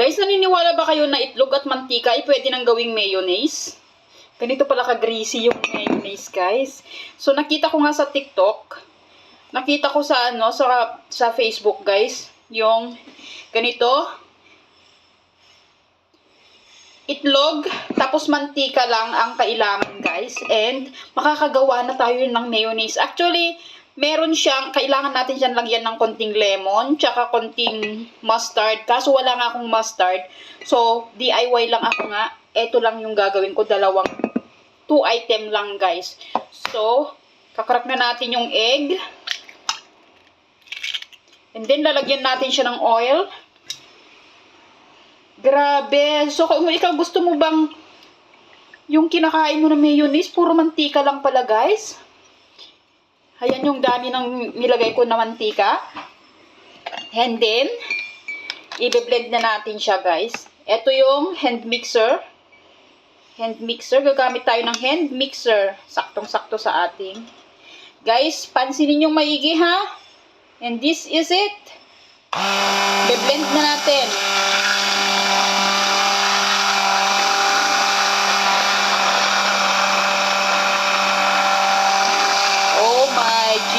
Guys, naniniwala ba kayo na itlog at mantika ay pwede nang gawing mayonnaise? Ganito pala ka-greasy yung mayonnaise, guys. So, nakita ko nga sa TikTok, nakita ko sa ano, sa, sa Facebook, guys, yung ganito, itlog, tapos mantika lang ang kailangan, guys. And, makakagawa na tayo ng mayonnaise. Actually, meron siyang, kailangan natin siyang lagyan ng konting lemon, tsaka konting mustard. Kaso wala nga akong mustard. So, DIY lang ako nga. Ito lang yung gagawin ko, dalawang, two item lang, guys. So, kakrak na natin yung egg. And then, lalagyan natin siya ng oil. Grabe. So, kung ikaw gusto mo bang yung kinakain mo na mayonnaise, puro mantika lang pala, guys. Ayan yung dami ng nilagay ko na mantika. And then, i-blend na natin siya, guys. Ito yung hand mixer. Hand mixer. Gagamit tayo ng hand mixer. Saktong-sakto sa ating. Guys, pansinin yung maigi, ha? And this is it. I-blend na natin. Oh my G.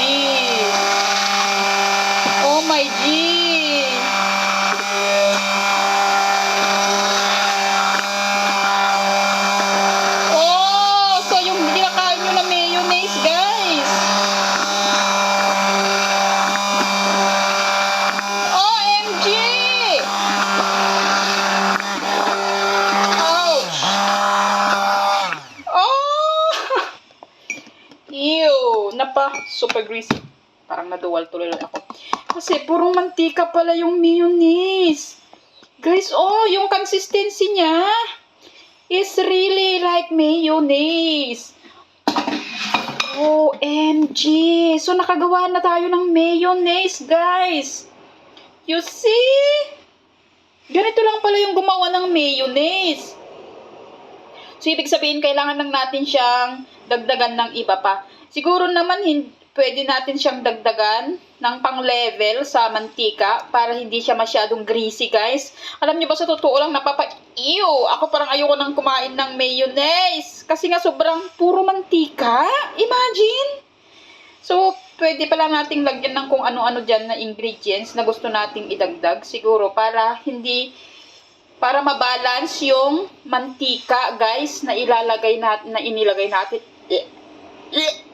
Oh my G. Oh, so yung kinakain nyo na mayonnaise, guys. OMG! Ouch! Oh! Napa, super greasy. Parang naduwal tuloy lang ako. Kasi purong mantika pala yung mayonnaise. Guys, oh, yung consistency niya is really like mayonnaise. OMG! So, nakagawa na tayo ng mayonnaise, guys. You see? Ganito lang pala yung gumawa ng mayonnaise. So, ibig sabihin, kailangan lang natin siyang dagdagan ng iba pa. Siguro naman, hin- pwede natin siyang dagdagan ng pang-level sa mantika para hindi siya masyadong greasy, guys. Alam niyo ba, sa totoo lang, napapa... Ew! Ako parang ayoko nang kumain ng mayonnaise. Kasi nga, sobrang puro mantika. Imagine! So, pwede pala nating lagyan ng kung ano-ano dyan na ingredients na gusto nating idagdag. Siguro, para hindi para mabalance yung mantika, guys, na ilalagay natin, na inilagay natin. Eh, eh,